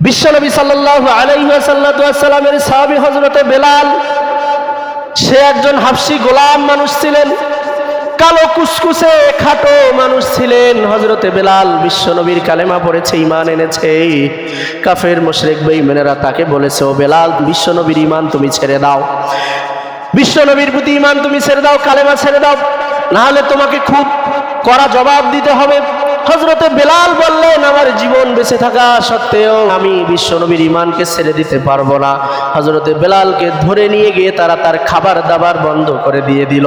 বিশ্বনবী সাল্লাহ আলাইসাল্লামের সাহাবি হজরতে বেলাল, সে একজন হাফসি গোলাম মানুষ ছিলেন, কালো কুসকুসে খাটো মানুষ ছিলেন। হজরতে বেলাল বিশ্বনবীর কালেমা পড়েছে ইমান এনেছে। কাফের, মোশরেক বেইমেনেরা তাকে বলেছে, ও বেলাল, বিশ্বনবীর ইমান তুমি ছেড়ে দাও। বিশ্বনবীর প্রতি ইমান তুমি ছেড়ে দাও, কালেমা ছেড়ে দাও। নাহলে তোমাকে খুব কড়া জবাব দিতে হবে। হজরতে বেলাল বললেন, আমার জীবন বেঁচে থাকা সত্ত্বেও আমি বিশ্বনবীর ইমানকে ছেড়ে দিতে পারব না। হজরতে বেলালকে ধরে নিয়ে গিয়ে তারা তার খাবার দাবার বন্ধ করে দিয়ে দিল।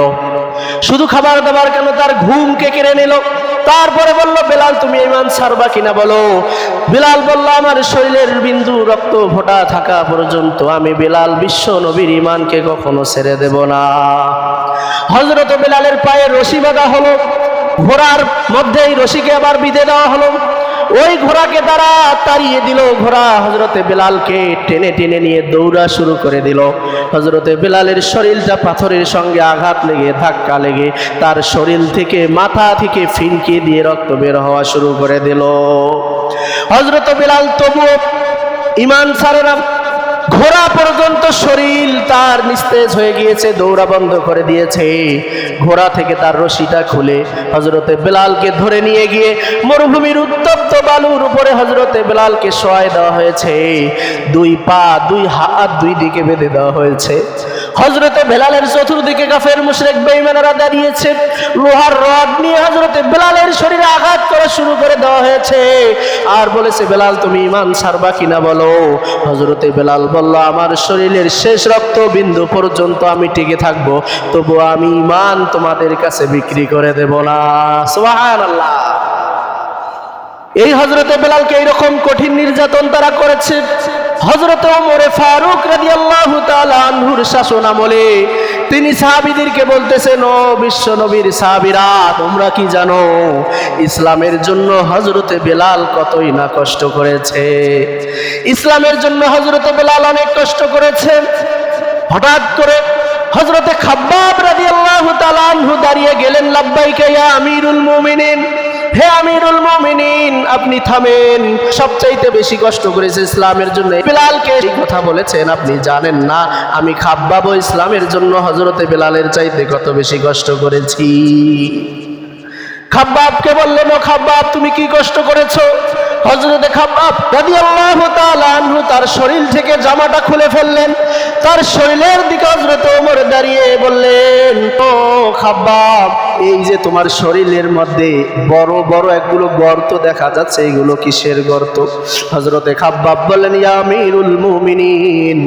শুধু খাবার দাবার কেন, তার ঘুমকে কেড়ে নিল। তারপরে বলল, বেলাল, তুমি ইমান ছাড়বা কিনা বলো? বেলাল বলল, আমার শরীরের বিন্দু রক্ত ফোটা থাকা পর্যন্ত আমি বেলাল বিশ্ব নবীর ইমানকে কখনো ছেড়ে দেব না। হজরত বেলালের পায়ে রশি বাঁধা হলো। ঘোড়ার মধ্যেই রশিকে আবার বিঁধে দেওয়া হলো। ওই ঘোড়াকে তারা তাড়িয়ে দিল। ঘোড়া হজরতে বেলালকে টেনে টেনে নিয়ে দৌড়া শুরু করে দিল। হজরতে বেলালের শরীরটা পাথরের সঙ্গে আঘাত লেগে, ধাক্কা লেগে তার শরীর থেকে, মাথা থেকে ফিনকে দিয়ে রক্ত বের হওয়া শুরু করে দিল। হজরত বেলাল তবুও ইমান না। ঘোড়া পর্যন্ত শরীর তার নিস্তেজ হয়ে গিয়েছে, দৌড়া বন্ধ করে দিয়েছে। ঘোড়া থেকে তার রশিটা খুলে হজরতে বেলালকে ধরে নিয়ে গিয়ে মরুভূমির উত্তপ্ত বালুর উপরে হজরতে বেলালকে সহায় দেওয়া হয়েছে। দুই পা, দুই হাত দুই দিকে বেঁধে দেওয়া হয়েছে। হজরতে বেলালের চতুর্দিকে কাফের মুশরেক বেইমানেরা দাঁড়িয়েছে। লোহার রড নিয়ে হজরতে বেলালের শরীরে আঘাত করা শুরু করে দেওয়া হয়েছে। আর বলেছে, বেলাল, তুমি ইমান ছাড়বা কিনা বলো? হজরতে বেলাল বলল, আমার শরীরের শেষ রক্ত বিন্দু পর্যন্ত আমি টিকে থাকব, তবু আমি ইমান তোমাদের কাছে বিক্রি করে দেব না। সুবহান আল্লাহ এই হজরতে বেলালকে এইরকম কঠিন নির্যাতন তারা করেছে। হজরত ওমরে ফারুক রাদিয়াল্লাহু তাআলা আনহুর শাসন আমলে তিনি সাহাবীদেরকে বলতেছেন, ও বিশ্ব নবীর সাহাবীরা, তোমরা কি জানো, ইসলামের জন্য হজরতে বেলাল কতই না কষ্ট করেছে? ইসলামের জন্য হজরতে বেলাল অনেক কষ্ট করেছে। হঠাৎ করে হজরতে খাব্বাব তাআলা আনহু দাঁড়িয়ে গেলেন, লাব্বাইকা আমিরুল মুমিনিন। হে আমিরুল মুমিনিন, আপনি থামেন। সবচাইতে বেশি কষ্ট করেছে ইসলামের জন্য। বেলালকে এই কথা বলেছেন, আপনি জানেন না, আমি খাব্বাব ইসলামের জন্য হজরতে বেলালের চাইতে কত বেশি কষ্ট করেছি। খাব্বাবকে বললেন, ও খাব্বাব, তুমি কি কষ্ট করেছ? হজরতে খাব্বাব রাদিয়াল্লাহু তাআলা আনহু তার শরীর থেকে জামাটা খুলে ফেললেন। তার শরীরের দিকে হজরত ওমর দাঁড়িয়ে বললেন, ও খাব্বাব, এই যে তোমার শরীরের মধ্যে বড় বড় একগুলো গর্ত দেখা যাচ্ছে এইগুলো কিসের গর্ত? হজরতে খাব্বাব বলেন ইয়ামিরুল মুমিনিন।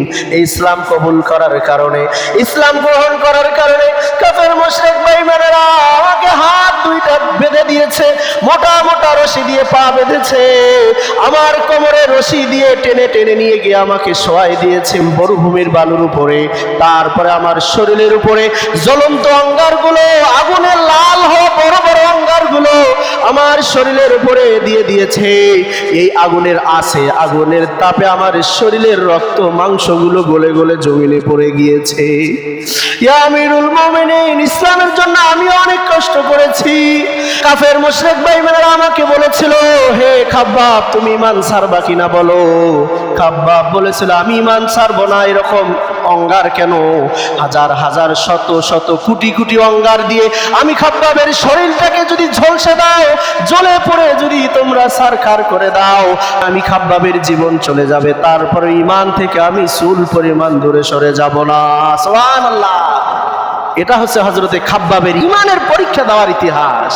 ইসলাম কবুল করার কারণে, ইসলাম গ্রহণ করার কারণে কাফের, মুশরিক দুইটা বেঁধে দিয়েছে, মোটা মোটা রশি দিয়ে পা বেঁধেছে। আমার কোমরে রশি দিয়ে টেনে টেনে নিয়ে গিয়ে আমাকে শোয়াই দিয়েছে মরুভূমির বালুর উপরে। তারপরে আমার শরীরের উপরে জ্বলন্ত অঙ্গারগুলো আগুনের লাল হওয়া বড় বড় অঙ্গারগুলো আমার শরীরের উপরে দিয়ে দিয়েছে। এই আগুনের আসে আগুনের তাপে আমার শরীরের রক্ত মাংসগুলো গলে গলে জমিনে পড়ে গিয়েছে। ইয়া আমিরুল মুমিনিন, ইসলামের জন্য আমি অনেক কষ্ট করেছি। কাফের মুশরিক ভাইমেরা আমাকে বলেছিল, হে খাব্বাব, তুমি ইমান ছাড়বা কিনা বলো? খাব্বাব বলেছিল, আমি ইমান ছাড়বো না, এরকম অঙ্গার কেন? হাজার হাজার, শত শত, কোটি কোটি অঙ্গার দিয়ে আমি খাব্বাবের শরীরটাকে যদি ঝলসে দাও, জ্বলে পড়ে যদি তোমরা সারখার করে দাও, আমি খাব্বাবের জীবন চলে যাবে। তারপরে ইমান থেকে আমি চুল পরিমাণ দূরে সরে যাব না। সুবহানাল্লাহ। এটা হচ্ছে হজরতে খাব্বাবের ইমানের পরীক্ষা দেওয়ার ইতিহাস।